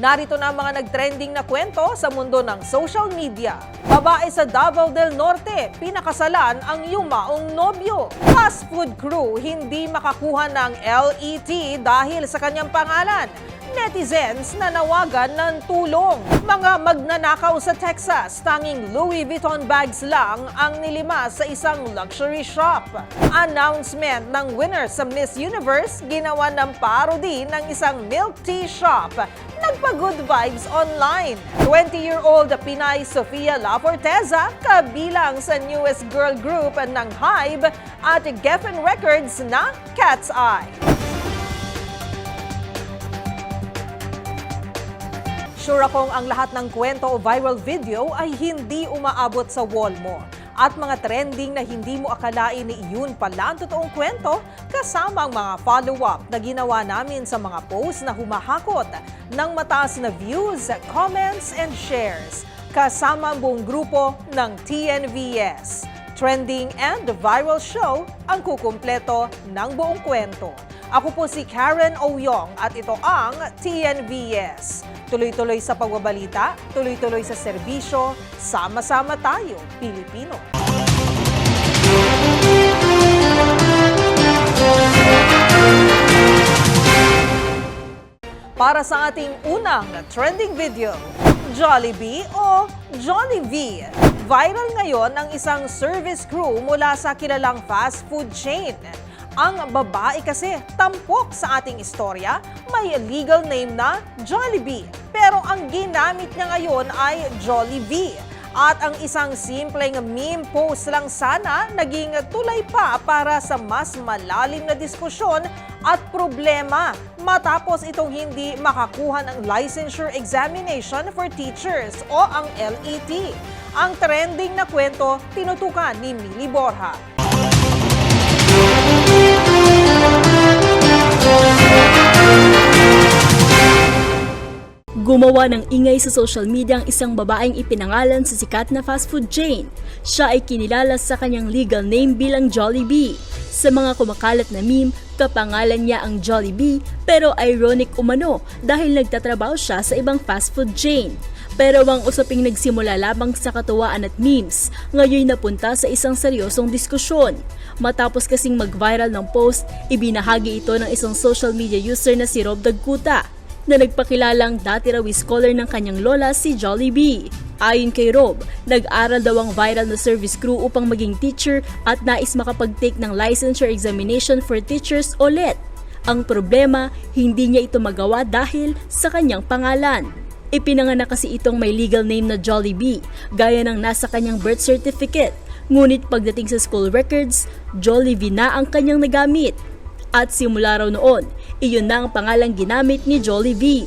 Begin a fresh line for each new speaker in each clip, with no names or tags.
Narito na ang mga nagtrending na kwento sa mundo ng social media. Babae sa Davao del Norte, pinakasalan ang yumaong nobyo. Fast food crew hindi makakuha ng LET dahil sa kanyang pangalan. Netizens na nawagan ng tulong. Mga magnanakaw sa Texas, tanging Louis Vuitton bags lang ang nilima sa isang luxury shop. Announcement ng winner sa Miss Universe, ginawa ng parody ng isang milk tea shop. Nagpa-good vibes online. 20-year-old Pinay Sofia La Forteza, kabilang sa newest girl group ng Hybe at Geffen Records na Cat's Eye. Sure akong ang lahat ng kwento o viral video ay hindi umaabot sa wall mo. At mga trending na hindi mo akalain na iyon pala ang totoong kwento kasama ang mga follow-up na ginawa namin sa mga posts na humahakot ng mataas na views, comments, and shares. Kasama ang buong grupo ng TNVS. Trending and viral show ang kukumpleto ng buong kwento. Ako po si Karen Oyong at ito ang TNVS. Tuloy-tuloy sa pagbabalita, tuloy-tuloy sa serbisyo, sama-sama tayo, Pilipino. Para sa ating unang trending video, Jollibee o Jollibee. Viral ngayon ang isang service crew mula sa kilalang fast food chain. Ang babae kasi tampok sa ating istorya, may legal name na Jollibee. Pero ang ginamit niya ngayon ay Jollibee. At ang isang simpleng meme post lang sana naging tulay pa para sa mas malalim na diskusyon at problema matapos itong hindi makakuha ng licensure examination for teachers o ang LET. Ang trending na kwento tinutukan ni Mili Borja.
Gumawa ng ingay sa social media ang isang babaeng ipinangalan sa sikat na fast food chain. Siya ay kinilala sa kanyang legal name bilang Jollibee. Sa mga kumakalat na meme, kapangalan niya ang Jollibee pero ironic umano dahil nagtatrabaho siya sa ibang fast food chain. Pero ang usaping nagsimula lamang sa katuwaan at memes, ngayon napunta sa isang seryosong diskusyon. Matapos kasing mag-viral ng post, ibinahagi ito ng isang social media user na si Rob Dagkuta na nagpakilalang dati raw scholar ng kanyang lola si Jollibee. Ayon kay Rob, nag-aral daw ang viral na service crew upang maging teacher at nais makapag-take ng licensure examination for teachers ulit. Ang problema, hindi niya ito magawa dahil sa kanyang pangalan. Ipinanganak kasi itong may legal name na Jollibee, gaya ng nasa kanyang birth certificate. Ngunit pagdating sa school records, Jollibee na ang kanyang nagamit. At simula raw noon, iyon na ang pangalang ginamit ni Jollibee.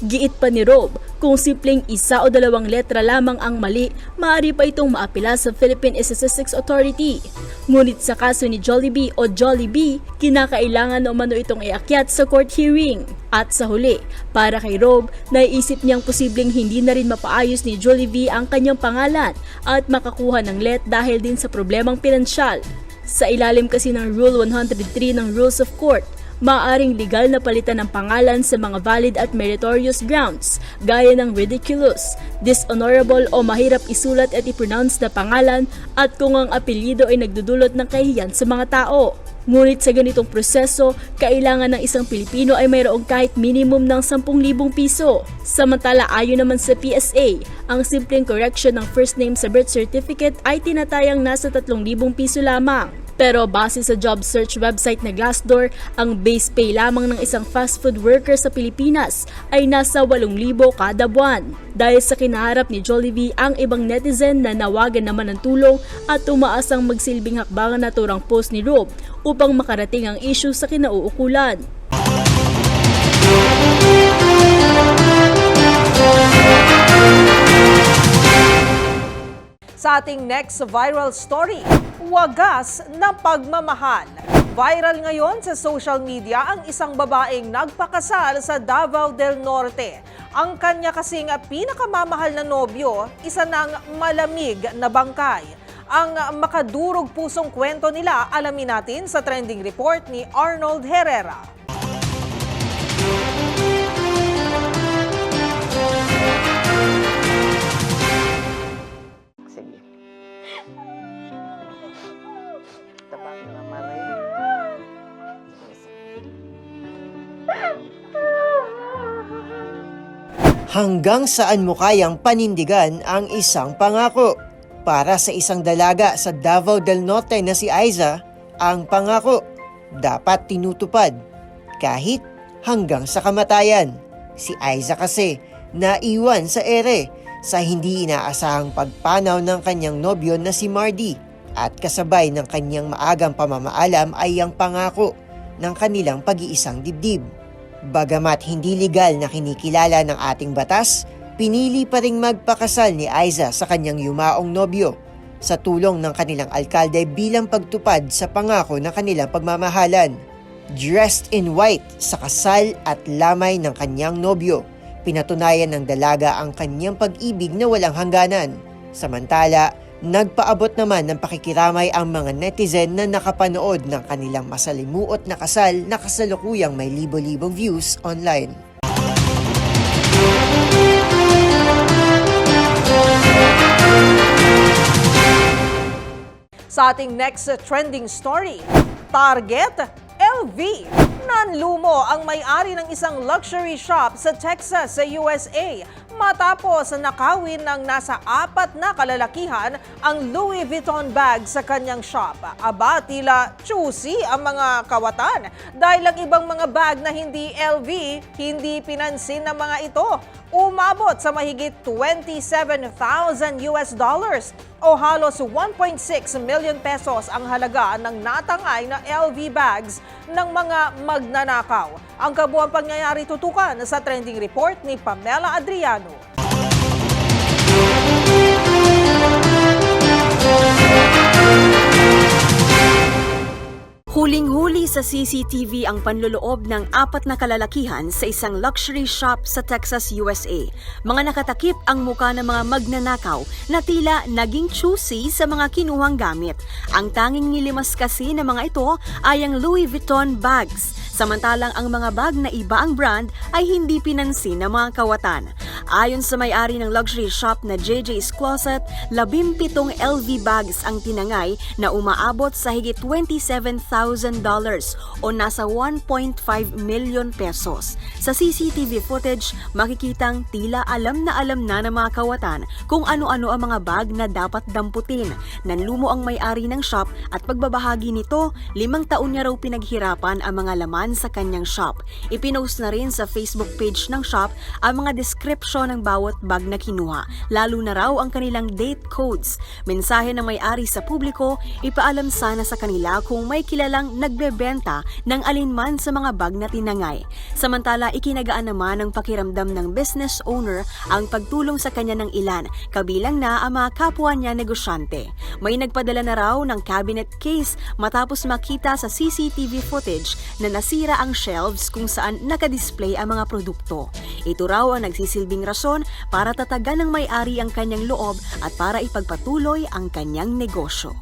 Giit pa ni Rob, kung simpleng isa o dalawang letra lamang ang mali, maaari pa itong maapila sa Philippine Statistics Authority. Ngunit sa kaso ni Jollibee o Jollibee, kinakailangan na umano itong iakyat sa court hearing. At sa huli, para kay Rob, naiisip niyang posibleng hindi na rin mapaayos ni Jollibee ang kanyang pangalan at makakuha ng let dahil din sa problemang pinansyal. Sa ilalim kasi ng Rule 103 ng Rules of Court, maaaring legal na palitan ng pangalan sa mga valid at meritorious grounds, gaya ng ridiculous, dishonorable o mahirap isulat at i-pronounce na pangalan at kung ang apelyido ay nagdudulot ng kahiyan sa mga tao. Ngunit sa ganitong proseso, kailangan ng isang Pilipino ay mayroong kahit minimum ng 10,000 piso. Samantala ayon naman sa PSA, ang simpleng correction ng first name sa birth certificate ay tinatayang nasa 3,000 piso lamang. Pero base sa job search website na Glassdoor, ang base pay lamang ng isang fast food worker sa Pilipinas ay nasa 8,000 kada buwan. Dahil sa kinaharap ni Jollibee ang ibang netizen na nawagan naman ng tulong at tumaas ang magsilbing hakbangan na turang post ni Rob upang makarating ang issue sa kinauukulan.
Sa ating next viral story, wagas na pagmamahal. Viral ngayon sa social media ang isang babaeng nagpakasal sa Davao del Norte. Ang kanya kasing pinakamamahal na nobyo, isa ng malamig na bangkay. Ang makadurog pusong kwento nila alamin natin sa trending report ni Arnold Herrera.
Hanggang saan mo kayang panindigan ang isang pangako? Para sa isang dalaga sa Davao del Norte na si Aiza, ang pangako dapat tinutupad kahit hanggang sa kamatayan. Si Aiza kasi naiwan sa ere sa hindi inaasahang pagpanaw ng kanyang nobyo na si Mardy at kasabay ng kanyang maagang pamamaalam ay ang pangako ng kanilang pag-iisang dibdib. Bagamat hindi legal na kinikilala ng ating batas, pinili pa ring magpakasal ni Aiza sa kanyang yumaong nobyo sa tulong ng kanilang alkalde bilang pagtupad sa pangako ng kanilang pagmamahalan. Dressed in white sa kasal at lamay ng kanyang nobyo, pinatunayan ng dalaga ang kanyang pag-ibig na walang hangganan. Samantala, nagpaabot naman ng pakikiramay ang mga netizen na nakapanood ng kanilang masalimuot na kasal na kasalukuyang may libo-libong views online.
Sa ating next trending story, Target LV. Nanlumo ang may-ari ng isang luxury shop sa Texas sa USA matapos nakawin ng nasa apat na kalalakihan ang Louis Vuitton bag sa kanyang shop. Aba, tila choosy ang mga kawatan dahil ang ibang mga bag na hindi LV, hindi pinansin ng mga ito. Umabot sa mahigit 27,000 US dollars o halos 1.6 million pesos ang halaga ng natangay na LV bags ng mga magnanakaw. Ang kabuang pangyayari tutukan sa trending report ni Pamela Adriano.
Sa CCTV ang panloloob ng apat na kalalakihan sa isang luxury shop sa Texas, USA. Mga nakatakip ang muka ng mga magnanakaw na tila naging choosy sa mga kinuhang gamit. Ang tanging nilimas kasi ng mga ito ay ang Louis Vuitton bags. Samantalang ang mga bag na iba ang brand ay hindi pinansin ng mga kawatan. Ayon sa may-ari ng luxury shop na JJ's Closet, 17 LV bags ang tinangay na umaabot sa higit $27,000 o nasa 1.5 million pesos. Sa CCTV footage, makikitang tila alam na alam na ng mga kawatan kung ano-ano ang mga bag na dapat damputin. Nanlumo ang may-ari ng shop at pagbabahagi nito, limang taon niya raw pinaghirapan ang mga laman sa kanyang shop. Ipinost na rin sa Facebook page ng shop ang mga description ng bawat bag na kinuha, lalo na raw ang kanilang date codes. Mensahe ng may-ari sa publiko, ipaalam sana sa kanila kung may kilalang nagbebenta ng alinman sa mga bag na tinangay. Samantala, ikinagaan naman ng pakiramdam ng business owner ang pagtulong sa kanya ng ilan, kabilang na ang mga kapwa niya negosyante. May nagpadala na raw ng cabinet case matapos makita sa CCTV footage na nasira ang shelves kung saan nakadisplay ang mga produkto. Ito raw ang nagsisilbing rason para tatagan ng may-ari ang kanyang loob at para ipagpatuloy ang kanyang negosyo.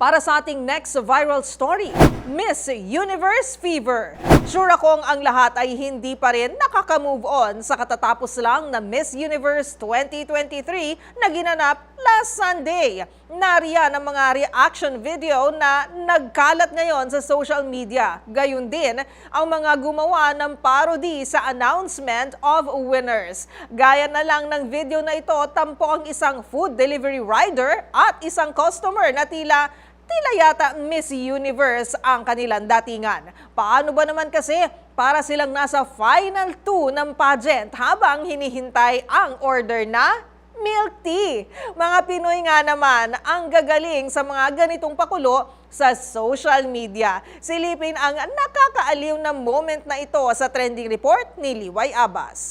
Para sa ating next viral story, Miss Universe Fever. Sure akong ang lahat ay hindi pa rin nakaka-move on sa katatapos lang na Miss Universe 2023 na ginanap last Sunday. Nariyan ang mga reaction video na nagkalat ngayon sa social media. Gayun din ang mga gumawa ng parody sa announcement of winners. Gaya na lang ng video na ito, tampo ang isang food delivery rider at isang customer na tila tila yata Miss Universe ang kanilang datingan. Paano ba naman kasi para silang nasa final 2 ng pageant habang hinihintay ang order na milk tea. Mga Pinoy nga naman ang gagaling sa mga ganitong pakulo sa social media. Silipin ang nakakaaliw na moment na ito sa trending report ni Liway Abbas.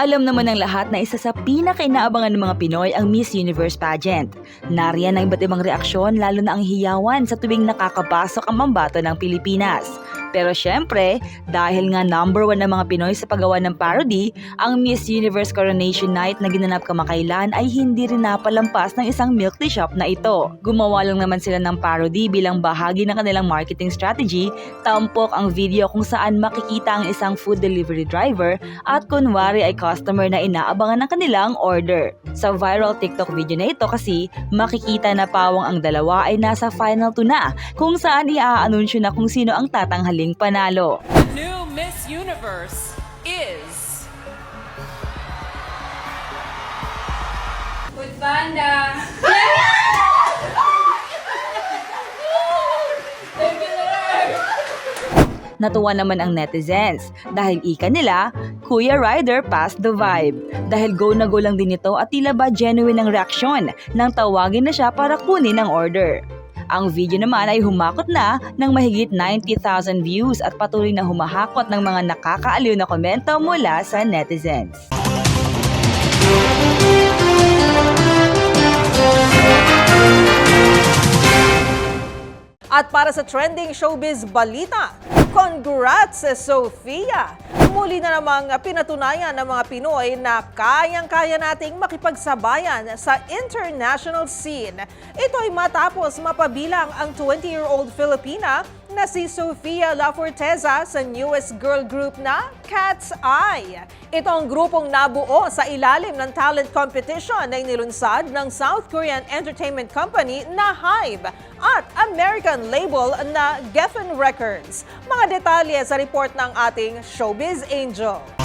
Alam naman ng lahat na isa sa pinaka-inaabangan ng mga Pinoy ang Miss Universe pageant. Nariyan ang iba't ibang reaksyon lalo na ang hiyawan sa tuwing nakakapasok ang mambato ng Pilipinas. Pero syempre, dahil nga number one ng mga Pinoy sa paggawa ng parody, ang Miss Universe Coronation Night na ginanap kamakailan ay hindi rin napalampas ng isang milk tea shop na ito. Gumawa lang naman sila ng parody bilang bahagi ng kanilang marketing strategy, tampok ang video kung saan makikita ang isang food delivery driver at kunwari ay customer na inaabangan ng kanilang order. Sa viral TikTok video na ito kasi, makikita na pawang ang dalawa ay nasa final two na kung saan iaanunsyo na kung sino ang tatanghaling panalo.
new Miss Universe is
Panda.
Natuwa naman ang netizens dahil ika nila, Kuya Ryder passed the vibe. Dahil go na go lang din ito at tila ba genuine ang reaksyon nang tawagin na siya para kunin ang order. Ang video naman ay humakot na ng mahigit 90,000 views at patuloy na humahakot ng mga nakakaaliw na komento mula sa netizens.
At para sa trending showbiz balita, congrats Sofia! Muli na namang pinatunayan ng mga Pinoy na kayang-kaya nating makipagsabayan sa international scene. Ito ay matapos mapabilang ang 20-year-old Filipina na si Sofia La Forteza sa newest girl group na Cat's Eye. Ito ang grupong nabuo sa ilalim ng talent competition na inilunsad ng South Korean entertainment company na HYBE at American label na Geffen Records. Mga detalye sa report ng ating Showbiz Angel.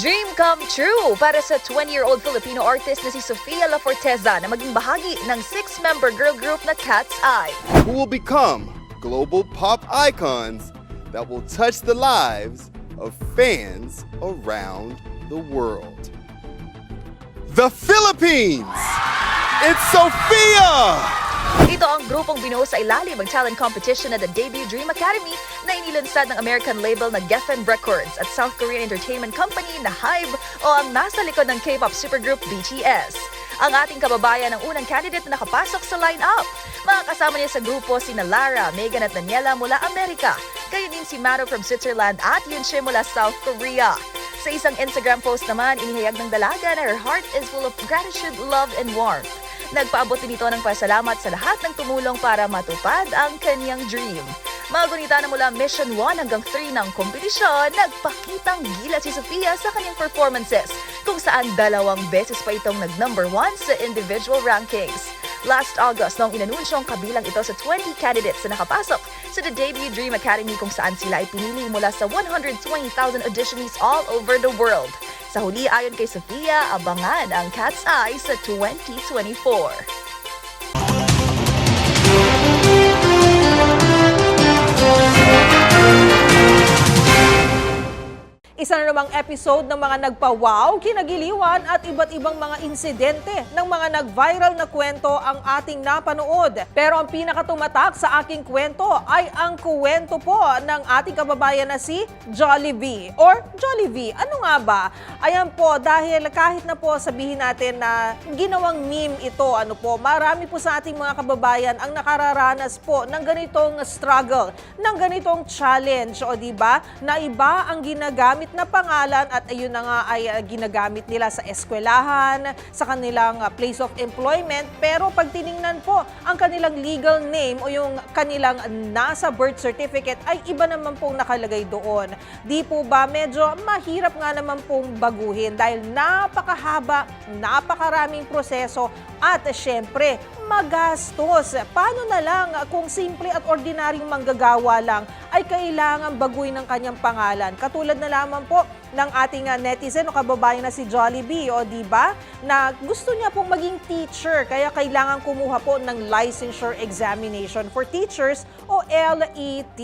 Dream come true para sa 20-year-old Filipino artist na si Sofia La Forteza na maging bahagi ng six-member girl group na Cat's Eye.
who will become global pop icons that will touch the lives of fans around the world. The Philippines! It's Sophia!
Ito ang grupong binuo sa ilalim ng talent competition na The Debut Dream Academy na inilunsad ng American label na Geffen Records at South Korean entertainment company na HYBE o ang nasa likod ng K-pop supergroup BTS. Ang ating kababayan ang unang candidate na nakapasok sa lineup. Mga kasama niya sa grupo sina Lara, Megan at Daniela mula Amerika. Kayo din si Maro from Switzerland at Yunche mula South Korea. Sa isang Instagram post naman, inihayag ng dalaga na her heart is full of gratitude, love, and warmth. Nagpaabot din ito ng pasalamat sa lahat ng tumulong para matupad ang kanyang dream. Mga gunita na mula Mission 1 hanggang 3 ng kompetisyon, nagpakitang gila si Sofia sa kanyang performances, kung saan dalawang beses pa itong nag-number 1 sa individual rankings. Last August, noong inanunsyong kabilang ito sa 20 candidates na nakapasok sa The Debut Dream Academy kung saan sila ay pinili mula sa 120,000 auditionees all over the world. Sa huli, ayon kay Sofia, abangan ang Cat's Eye sa 2024.
Isa na namang episode ng mga nagpa-wow, kinagiliwan at iba't ibang mga insidente ng mga nag-viral na kwento ang ating napanood. Pero ang pinakatumatak sa aking kwento ay ang kwento po ng ating kababayan na si Jollibee or Jollibee. Ano nga ba? Ayan po, dahil kahit na po sabihin natin na ginawang meme ito, ano po, marami po sa ating mga kababayan ang nakararanas po ng ganitong struggle, ng ganitong challenge, o di ba? Na iba ang ginagamit na pangalan at ayun na nga ay uh, ginagamit nila sa eskwelahan, sa kanilang uh, place of employment. Pero pag tiningnan po ang kanilang legal name o yung kanilang nasa birth certificate ay iba naman pong nakalagay doon. Di po ba medyo mahirap nga naman pong baguhin dahil napakahaba, napakaraming proseso at syempre magastos. Paano na lang kung simple at ordinaryong manggagawa lang ay kailangan baguhin ng kanyang pangalan. Katulad na lamang po ng ating uh, netizen o kababayan na si Jollibee o di ba na gusto niya pong maging teacher kaya kailangan kumuha po ng licensure examination for teachers o LET.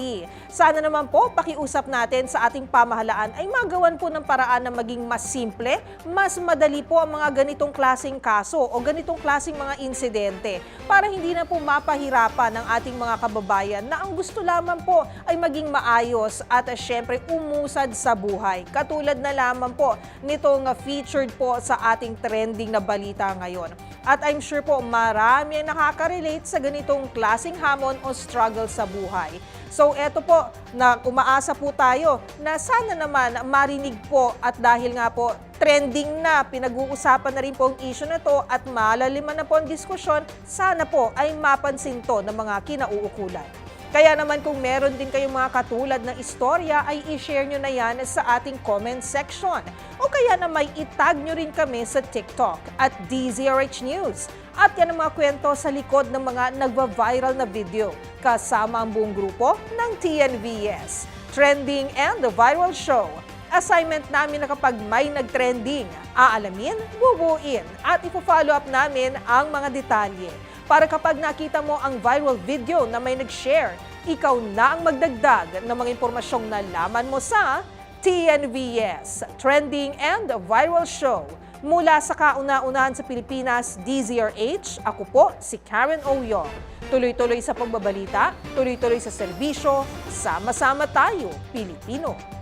Sana naman po pakiusap natin sa ating pamahalaan ay magawan po ng paraan na maging mas simple, mas madali po ang mga ganitong klasing kaso o ganitong klasing mga insidente para hindi na po mapahirapan ng ating mga kababayan na ang gusto lamang po ay maging maayos at uh, syempre umusad sa buhay. Katulad na lamang po nitong featured po sa ating trending na balita ngayon. At I'm sure po marami ang nakaka-relate sa ganitong klasing hamon o struggle sa buhay. So eto po, na umaasa po tayo na sana naman marinig po at dahil nga po trending na, pinag-uusapan na rin po ang issue na to at malaliman na po ang diskusyon, sana po ay mapansin to ng mga kinauukulan. Kaya naman kung meron din kayong mga katulad na istorya ay i-share nyo na yan sa ating comment section. O kaya na may itag nyo rin kami sa TikTok at DZRH News. At yan ang mga kwento sa likod ng mga nagva-viral na video kasama ang buong grupo ng TNVS. Trending and the Viral Show. Assignment namin na kapag may nag-trending, aalamin, bubuin at ipo-follow up namin ang mga detalye. Para kapag nakita mo ang viral video na may nag-share, ikaw na ang magdagdag ng mga impormasyong nalaman mo sa TNVS, Trending and Viral Show. Mula sa kauna-unahan sa Pilipinas, DZRH, ako po si Karen Oyong. Tuloy-tuloy sa pagbabalita, tuloy-tuloy sa serbisyo, sama-sama tayo, Pilipino.